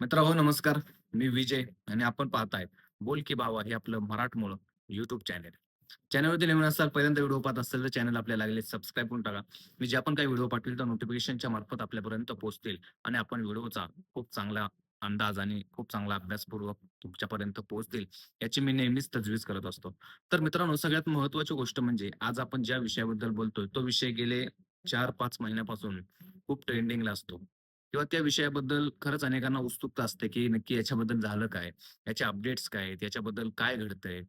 मित्र हो नमस्कार. मी विजय आणि आपण पाहताय बोल की बाबा हे आपलं मराठमोळ युट्यूब चॅनेल चॅनलवरती नवीन असाल पहिल्यांदा व्हिडिओ पाहत असेल तर चॅनल आपल्याला लागले सबस्क्राईब करून टाका. मी जे आपण काही व्हिडिओ पाठवेल तर नोटिफिकेशनच्या मार्फत आपल्यापर्यंत पोहोचतील आणि आपण व्हिडिओचा खूप चांगला अंदाज आणि खूप चांगला अभ्यासपूर्वक तुमच्यापर्यंत पोहोचतील याची मी नेहमीच तजवीज करत असतो. तर मित्रांनो सगळ्यात महत्वाची गोष्ट म्हणजे आज आपण ज्या विषयाबद्दल बोलतोय तो विषय गेले चार पाच महिन्यापासून खूप ट्रेंडिंगला असतो. किंवा त्या विषयाबद्दल खरंच अनेकांना उत्सुकता असते, की नक्की याच्याबद्दल झालं काय? याचे अपडेट्स काय आहेत? याच्याबद्दल काय घडतंय?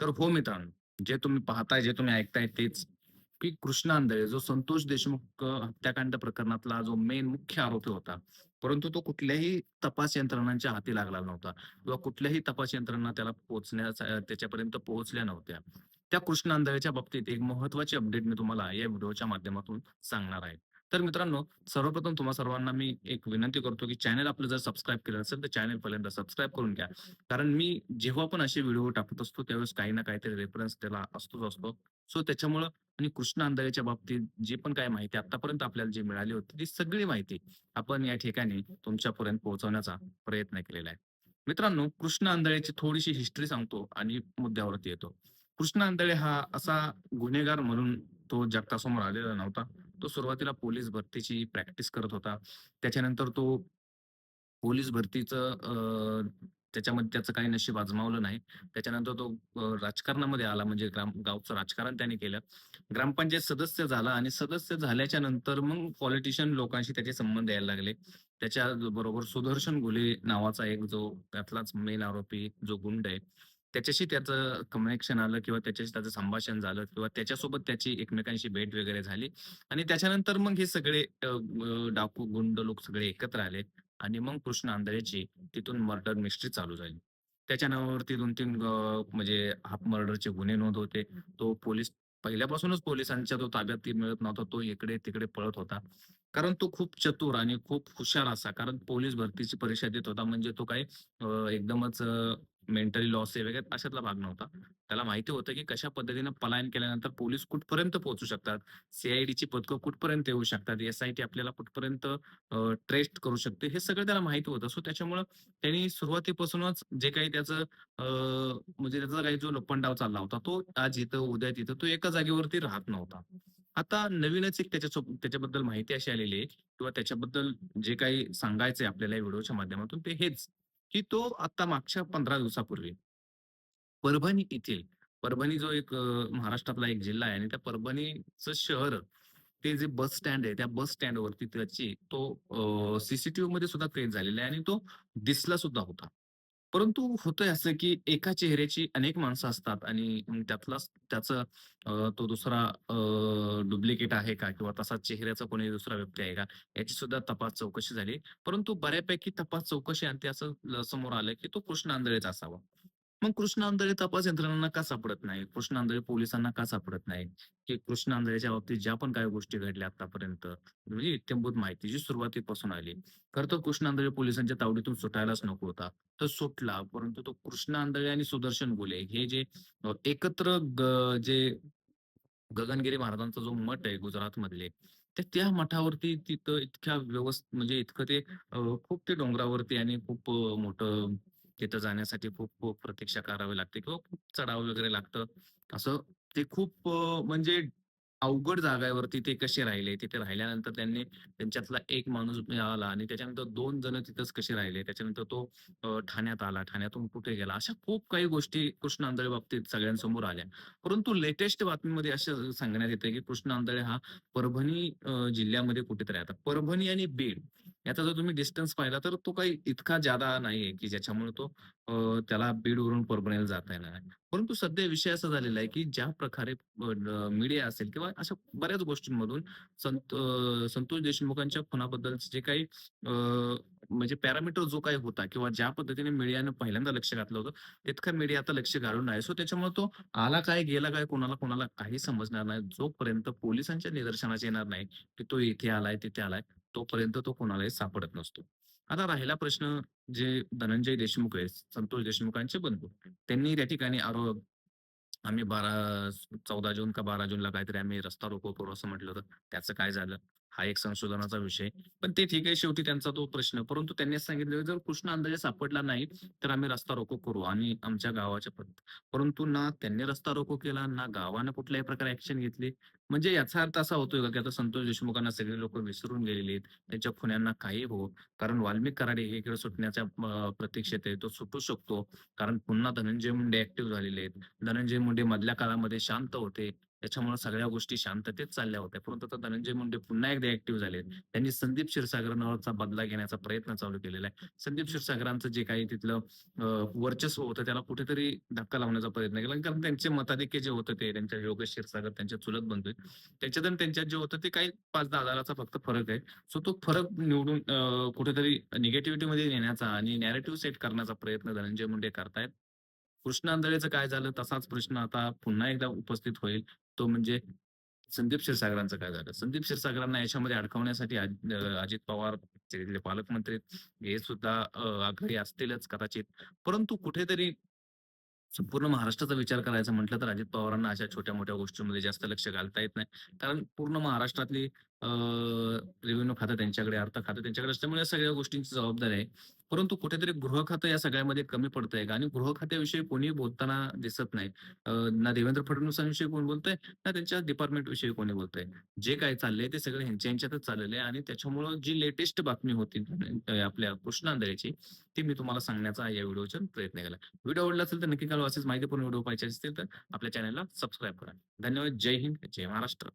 तर हो मित्रांनो, जे तुम्ही पाहताय, जे तुम्ही ऐकताय तेच, की कृष्णा आंधळे जो संतोष देशमुख हत्याकांड प्रकरणातला जो मेन मुख्य आरोपी होता. परंतु तो कुठल्याही तपास यंत्रणांच्या हाती लागला नव्हता किंवा कुठल्याही तपास यंत्रणा त्याला पोहोचण्याचा त्याच्यापर्यंत पोहोचल्या नव्हत्या. त्या कृष्ण आंधळेच्या बाबतीत एक महत्वाची अपडेट मी तुम्हाला या व्हिडिओच्या माध्यमातून सांगणार आहे. तर मित्रांनो, सर्वप्रथम तुम्हा सर्वांना मी एक विनंती करतो, की चॅनल आपलं जर सबस्क्राईब केलं असेल, तर चॅनल पहिल्यांदा सबस्क्राईब करून घ्या. कारण मी जेव्हा पण असे व्हिडिओ टाकत असतो, त्यावेळेस काही ना काहीतरी रेफरन्स त्याला असतोच असतो. सो त्याच्यामुळं आणि कृष्ण आंधळेच्या बाबतीत जी पण काय माहिती आतापर्यंत आपल्याला जी मिळाली होती, ती सगळी माहिती आपण या ठिकाणी तुमच्यापर्यंत पोहोचवण्याचा प्रयत्न केलेला आहे. मित्रांनो, कृष्ण आंधळेची थोडीशी हिस्ट्री सांगतो आणि मुद्द्यावरती येतो. कृष्ण आंधळे हा असा गुन्हेगार म्हणून तो जगतासमोर आलेला नव्हता. तो सुरुवातीला पोलीस भरतीची प्रॅक्टिस करत होता. त्याच्यानंतर तो पोलीस भरतीचं त्याच्यामध्ये त्याचं काही नशीब आजमावलं नाही. त्याच्यानंतर तो राजकारणामध्ये आला म्हणजे ग्राम गावचं राजकारण त्याने केलं. ग्रामपंचायत सदस्य झाला आणि सदस्य झाल्याच्यानंतर मग पॉलिटिशियन लोकांशी त्याचे संबंध यायला लागले. त्याच्या बरोबर सुदर्शन घुले नावाचा एक जो त्यातलाच मेन आरोपी जो गुंड आहे, त्याच्याशी त्याचं कनेक्शन आलं किंवा त्याच्याशी त्याचं संभाषण झालं किंवा त्याच्यासोबत त्याची एकमेकांशी भेट वगैरे झाली आणि त्याच्यानंतर मग हे सगळे डाकू, गुंड लोक सगळे एकत्र आले आणि मग कृष्ण आंधळेची तिथून मर्डर मिस्ट्री चालू झाली. त्याच्या नावावरती दोन तीन म्हणजे हाफ मर्डरचे गुन्हे नोंद होते. तो पोलीस पहिल्यापासूनच पोलिसांच्या तो ताब्यात ती मिळत नव्हता. तो इकडे-तिकडे पळत होता. कारण तो खूप चतुर आणि खूप हुशार असा. कारण पोलीस भरतीची परीक्षा देत होता म्हणजे तो काही एकदमच मेंटली लॉस आहे वगैरे अशातला भाग नव्हता. त्याला माहिती होतं, की कशा पद्धतीनं पलायन केल्यानंतर पोलीस कुठपर्यंत पोहोचू शकतात. सी पथकं कुठपर्यंत येऊ शकतात. एस-आय-टी आपल्याला कुठपर्यंत ट्रेस्ट करू शकते. हे सगळं त्याला माहिती होतं. सो त्याच्यामुळं त्यांनी सुरुवातीपासूनच जे काही त्याचं अ, म्हणजे त्याचा काही जो लपंडाव चालला होता, तो आज इथं, उद्या तिथं, तो एका जागेवरती राहत नव्हता. आता नवीनच एक त्याच्यासोबत त्याच्याबद्दल माहिती अशी आलेली आहे किंवा त्याच्याबद्दल जे काही सांगायचंय आपल्याला व्हिडिओच्या माध्यमातून ते हेच, की तो आता मागच्या 15 दिवसापूर्वी परभणी येथील परभणी जो एक महाराष्ट्रातला एक जिल्हा आहे आणि त्या परभणीचं शहर, ते जे बस स्टँड आहे, त्या बस स्टँडवरती त्याची तो सीसीटीव्ही मध्ये सुद्धा कैद झालेला आहे आणि तो दिसला सुद्धा होता. परंतु होतंय असं, की एका चेहऱ्याची अनेक माणसं असतात आणि त्यातला त्याचं तो दुसरा डुप्लिकेट आहे का? किंवा तसा चेहऱ्याचा कोणी दुसरा व्यक्ती आहे का? याची सुद्धा तपास चौकशी झाली. परंतु बऱ्यापैकी तपास चौकशी आणि असं समोर आलं, की तो कृष्ण आंधळेच असावा. मग कृष्णांधळे तपास यंत्रणांना का सापडत नाही? कृष्णांधळे पोलिसांना का सापडत नाही? की कृष्ण आंधळेच्या बाबतीत ज्या पण काही गोष्टी घडल्या आतापर्यंत, म्हणजे इत्यंभूत माहिती जी सुरुवातीपासून आली. खरं तर कृष्णांधळे पोलिसांच्या तावडीतून सुटायलाच नको होता. तर सुटला. परंतु तो कृष्ण आंधळे आणि सुदर्शन बोले हे जे एकत्र जे गगनगिरी महाराजांचा जो मठ आहे गुजरातमधले, तर त्या मठावरती तिथं इतक्या व्यवस्थित म्हणजे इतकं ते खूप ते डोंगरावरती आणि खूप मोठं तिथं जाण्यासाठी खूप खूप प्रतीक्षा करावी लागते किंवा खूप चढाव वगैरे लागतं. असं ते खूप म्हणजे अवघड जागेवरती ते कसे राहिले. तिथे राहिल्यानंतर त्यांनी त्यांच्यातला एक माणूस मिळाला आणि त्याच्यानंतर दोन जण तिथंच कसे राहिले. त्याच्यानंतर तो ठाण्यात आला. ठाण्यातून कुठे गेला. अशा खूप काही गोष्टी कृष्ण आंधळे बाबतीत सगळ्यांसमोर आल्या. परंतु लेटेस्ट बातमीमध्ये असं सांगण्यात येतं, की कृष्ण आंधळे हा परभणी जिल्ह्यामध्ये कुठेतरी आहे. आता परभणी आणि बीड याचा जर तुम्ही डिस्टन्स पाहिला तर तो काही इतका जादा नाहीये, की ज्याच्यामुळे तो अ, त्याला बीडवरून परभणीला जाता येणार आहे. परंतु सध्या विषय असा झालेला आहे, की ज्या प्रकारे मीडिया असेल किंवा अशा बऱ्याच गोष्टींमधून संत अ, संतोष देशमुखांच्या खुनाबद्दलचे जे काही अ, म्हणजे पॅरामीटर जो काही होता किंवा ज्या पद्धतीने मीडियानं पहिल्यांदा लक्ष घातलं होतं, तितकं मीडिया आता लक्ष घालून नाही. सो त्याच्यामुळे तो आला काय, गेला काय, कोणाला कोणाला काही समजणार नाही. जोपर्यंत पोलिसांच्या निदर्शनास येणार नाही, की तो इथे आलाय, तिथे आलाय, तोपर्यंत तो कोणालाही सापडत नसतो. आता राहिला प्रश्न जे धनंजय देशमुख आहेत, संतोष देशमुखांचे बंधू. त्यांनी त्या ठिकाणी आरो आम्ही 12 14 जून का 12 जूनला काहीतरी आम्ही रस्ता रोको करू असं म्हटलं होतं. त्याचं काय झालं? हा एक संशोधनाचा विषय. पण ते ठीक आहे शेवटी त्यांचा तो प्रश्न. परंतु त्यांनी सांगितलं जर कृष्ण अंदाजे सापडला नाही, तर आम्ही रस्ता रोको करू आणि आमच्या गावाच्या पद्धत परंतु ना त्यांनी रस्ता रोको केला, ना गावानं कुठल्याही प्रकारे ऍक्शन घेतली. म्हणजे याचा अर्थ असा होतोय का, की आता संतोष देशमुखांना सगळे लोक विसरून गेलेली आहेत. त्यांच्या खुन्यांना काही हो. कारण वाल्मिक कराडे हे खेळ सुटण्याच्या प्रतीक्षेत आहे. तो सुटू शकतो. कारण पुन्हा धनंजय मुंडे ऍक्टिव्ह झालेले आहेत. धनंजय मुंडे मधल्या काळामध्ये शांत होते. त्याच्यामुळे सगळ्या गोष्टी शांततेत चालल्या होत्या. परंतु आता धनंजय मुंडे पुन्हा एकदा ऍक्टिव्ह झालेत. त्यांनी संदीप क्षीरसागरांवरचा बदला घेण्याचा प्रयत्न चालू केलेला आहे. संदीप क्षीरसागरांचं जे काही तिथलं वर्चस्व होतं त्याला कुठेतरी धक्का लावण्याचा प्रयत्न केला. कारण त्यांचे मताधिक्य जे होतं ते त्यांच्या योगेश क्षीरसागर त्यांचे चुलत बंधू त्याच्यात आणि त्यांच्यात जे होतं ते काही 5-10 हजाराचा फक्त फरक आहे. सो तो फरक निवडून कुठेतरी निगेटिव्हिटीमध्ये नेण्याचा आणि नॅरेटिव्ह सेट करण्याचा प्रयत्न धनंजय मुंडे करतायत. कृष्ण आंधळेचं काय झालं तसाच प्रश्न आता पुन्हा एकदा उपस्थित होईल. तो म्हणजे संदीप क्षीरसागरांचं काय झालं? संदीप क्षीरसागरांना याच्यामध्ये अडकवण्यासाठी अजित पवार तिथले पालकमंत्री हे सुद्धा आघाडी असतीलच कदाचित. परंतु कुठेतरी संपूर्ण महाराष्ट्राचा विचार करायचा म्हटलं तर अजित पवारांना अशा छोट्या-मोठ्या गोष्टींमध्ये जास्त लक्ष घालता येत नाही. कारण पूर्ण महाराष्ट्रातली अ, रेव्हेन्यू खातं त्यांच्याकडे, अर्थ खातं त्यांच्याकडे असल्यामुळे सगळ्या गोष्टींची जबाबदारी आहे. परंतु कुठेतरी गृह खातं या सगळ्यामध्ये कमी पडतंय का? आणि गृह खात्याविषयी कोणी बोलताना दिसत नाही. ना देवेंद्र फडणवीसांविषयी कोण बोलतंय, ना त्यांच्या डिपार्टमेंटविषयी कोणी बोलतंय. जे काय चाललंय ते सगळं ह्यांच्या ह्यांच्यातच चाललेलं आहे आणि त्याच्यामुळं जी लेटेस्ट बातमी होती आपल्या कृष्ण ती मी तुम्हाला सांगण्याचा या व्हिडिओचा प्रयत्न केला. व्हिडिओ आवडला असेल तर नक्की काल असेच माहितीपूर्ण व्हिडिओ पाहिजे असतील तर आपल्या चॅनलला सबस्क्राईब करा. धन्यवाद. जय हिंद, जय महाराष्ट्र.